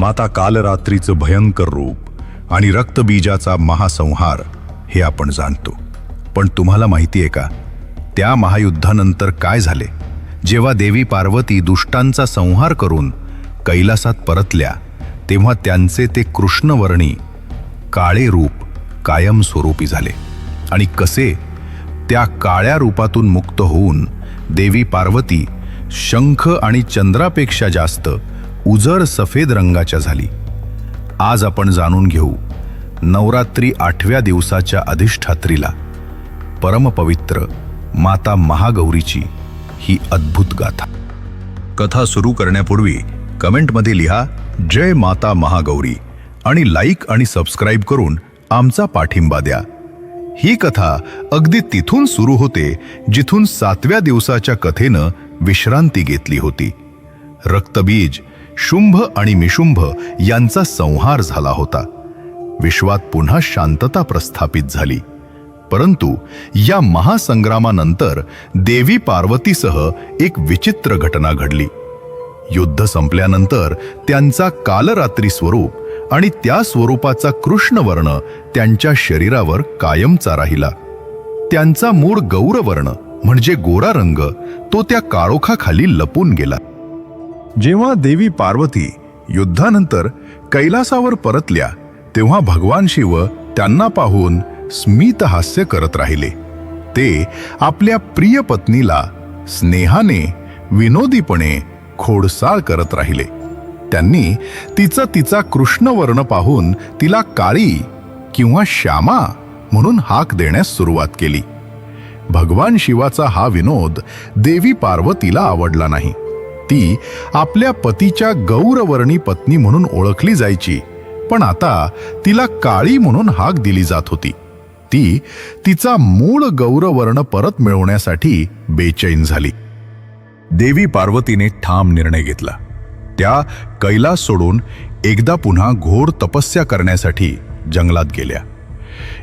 माता कालरात्रीचं भयंकर रूप आणि रक्तबीजाचा महासंहार हे आपण जाणतो. पण तुम्हाला माहिती आहे का त्या महायुद्धानंतर काय झाले? जेव्हा देवी पार्वती दुष्टांचा संहार करून कैलासात परतल्या तेव्हा त्यांचे ते कृष्णवर्णी काळे रूप कायमस्वरूपी झाले. आणि कसे? त्या काळ्या रूपातून मुक्त होऊन देवी पार्वती शंख आणि चंद्रापेक्षा जास्त उजळ सफेद रंगाच्या झाली. आज आपण जाणून घेऊ नवरात्री आठव्या दिवसाच्या अधिष्ठात्रीला. परमपवित्र माता महागौरीची ही अद्भुत गाथा. कथा सुरू करण्यापूर्वी कमेंटमध्ये लिहा जय माता महागौरी आणि लाईक आणि सबस्क्राईब करून आमचा पाठिंबा द्या. ही कथा अगदी तिथून सुरू होते जिथून सातव्या दिवसाच्या कथेनं विश्रांती घेतली होती. रक्तबीज शुंभ आणि मिशुंभ यांचा संहार झाला होता. विश्वात पुन्हा शांतता प्रस्थापित झाली. परंतु या महासंग्रामानंतर देवी पार्वतीसह एक विचित्र घटना घडली. युद्ध संपल्यानंतर त्यांचा कालरात्री स्वरूप आणि त्या स्वरूपाचा कृष्णवर्ण त्यांच्या शरीरावर कायमचा राहिला. त्यांचा मूळ गौरवर्ण म्हणजे गोरा रंग तो त्या काळोखाखाली लपून गेला. जेव्हा देवी पार्वती युद्धानंतर कैलासावर परतल्या तेव्हा भगवान शिव त्यांना पाहून स्मित हास्य करत राहिले. ते आपल्या प्रिय पत्नीला स्नेहाने विनोदीपणे खोडसाळ करत राहिले. त्यांनी तिचा तिचा कृष्णवर्ण पाहून तिला काळी किंवा श्यामा म्हणून हाक देण्यास सुरुवात केली. भगवान शिवाचा हा विनोद देवी पार्वतीला आवडला नाही. ती आपल्या पतीच्या गौरवर्णी पत्नी म्हणून ओळखली जायची. पण आता तिला काळी म्हणून हाक दिली जात होती. ती तिचा मूळ गौरवर्ण परत मिळवण्यासाठी बेचैन झाली. देवी पार्वतीने ठाम निर्णय घेतला. त्या कैलास सोडून एकदा पुन्हा घोर तपस्या करण्यासाठी जंगलात गेल्या.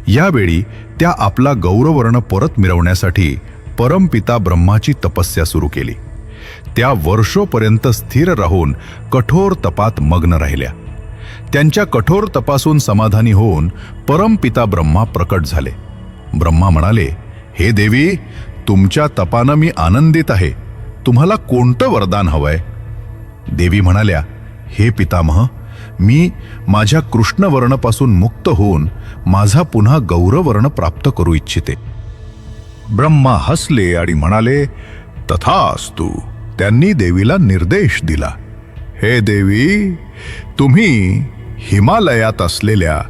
यावेळी त्या आपला गौरवर्ण परत मिळवण्यासाठी परमपिता ब्रह्माची तपस्या सुरू केली. त्या वर्षोपर्यंत स्थिर राहून कठोर तपात मग्न राहिल्या. त्यांच्या कठोर तपासून समाधानी होऊन परमपिता ब्रह्मा प्रकट झाले. ब्रह्मा म्हणाले हे देवी तुमच्या तपानं मी आनंदित आहे. तुम्हाला कोणतं वरदान हवंय? देवी म्हणाल्या हे पितामह मी माझ्या कृष्णवर्णपासून मुक्त होऊन माझा पुन्हा गौरवर्ण प्राप्त करू इच्छिते. ब्रह्मा हसले आणि म्हणाले तथास्तु त्यांनी देवीला निर्देश दिला. हे देवी तुम्ही हिमालयात असलेल्या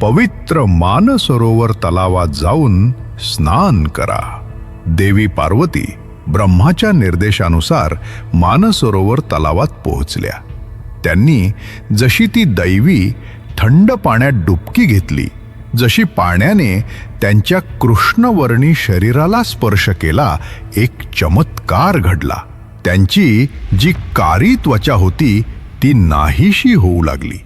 पवित्र मानसरोवर तलावात जाऊन स्नान करा. देवी पार्वती ब्रह्माच्या निर्देशानुसार मानसरोवर तलावात पोहोचल्या. त्यांनी जशी ती दैवी थंड पाण्यात डुबकी घेतली जशी पाण्याने त्यांच्या कृष्णवर्णी शरीराला स्पर्श केला एक चमत्कार घडला. त्यांची जी काळी त्वचा होती ती नाहीशी होऊ लागली.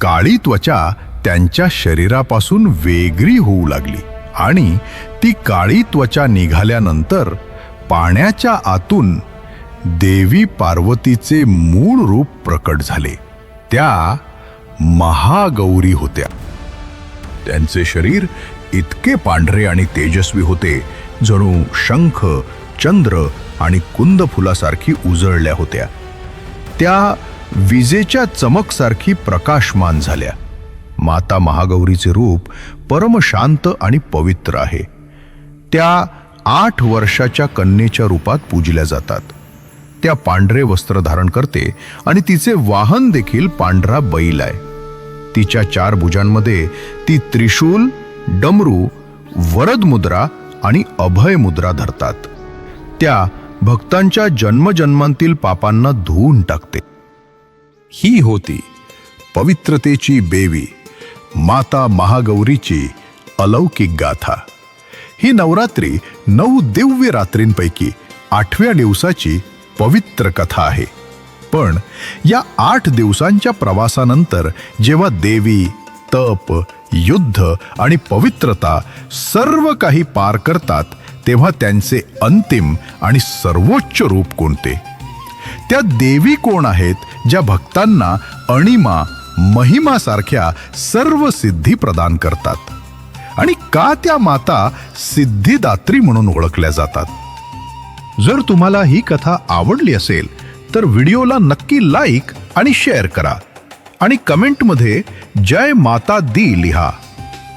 काळी त्वचा त्यांच्या शरीरापासून वेगळी होऊ लागली आणि ती काळी त्वचा निघाल्यानंतर पाण्याच्या आतून देवी पार्वतीचे मूळ रूप प्रकट झाले. त्या महागौरी होत्या. त्यांचे शरीर इतके पांढरे आणि तेजस्वी होते जणू शंख चंद्र आणि कुंद फुलासारखी उजळल्या होत्या. त्या विजेच्या चमकसारखी प्रकाशमान झाल्या. माता महागौरीचे रूप परमशांत आणि पवित्र आहे. त्या आठ वर्षाच्या कन्येच्या रूपात पूजल्या जातात. त्या पांढरे वस्त्र धारण करते आणि तिचे वाहन देखील पांढरा बैल आहे. तिच्या चार भुजांमध्ये ती त्रिशूल डमरू वरद मुद्रा आणि अभय मुद्रा धरतात. त्या भक्तांच्या जन्मजन्मांतील पापांना धुवून टाकते. ही होती पवित्रतेची बेवी माता महागौरीची अलौकिक गाथा. ही नवरात्री नऊ दिव्य रात्रींपैकी आठव्या दिवसाची पवित्र कथा आहे. पण या आठ दिवसांच्या प्रवासानंतर जेव्हा देवी तप युद्ध आणि पवित्रता सर्व काही पार करतात तेव्हा त्यांचे अंतिम आणि सर्वोच्च रूप कोणते? त्या देवी कोण आहेत ज्या भक्तांना अणिमा महिमासारख्या सर्व सिद्धी प्रदान करतात? आणि का त्या माता सिद्धिदात्री म्हणून ओळखल्या जातात? जर तुम्हाला ही कथा आवडली असेल तर व्हिडिओला नक्की लाईक आणि शेअर करा. आणि कमेंटमध्ये जय माता दी लिहा.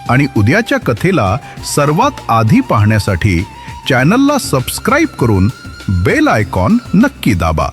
आणि उद्याच्या कथेला सर्वात आधी पाहण्यासाठी चॅनलला सबस्क्राईब करून बेल आयकॉन नक्की दाबा.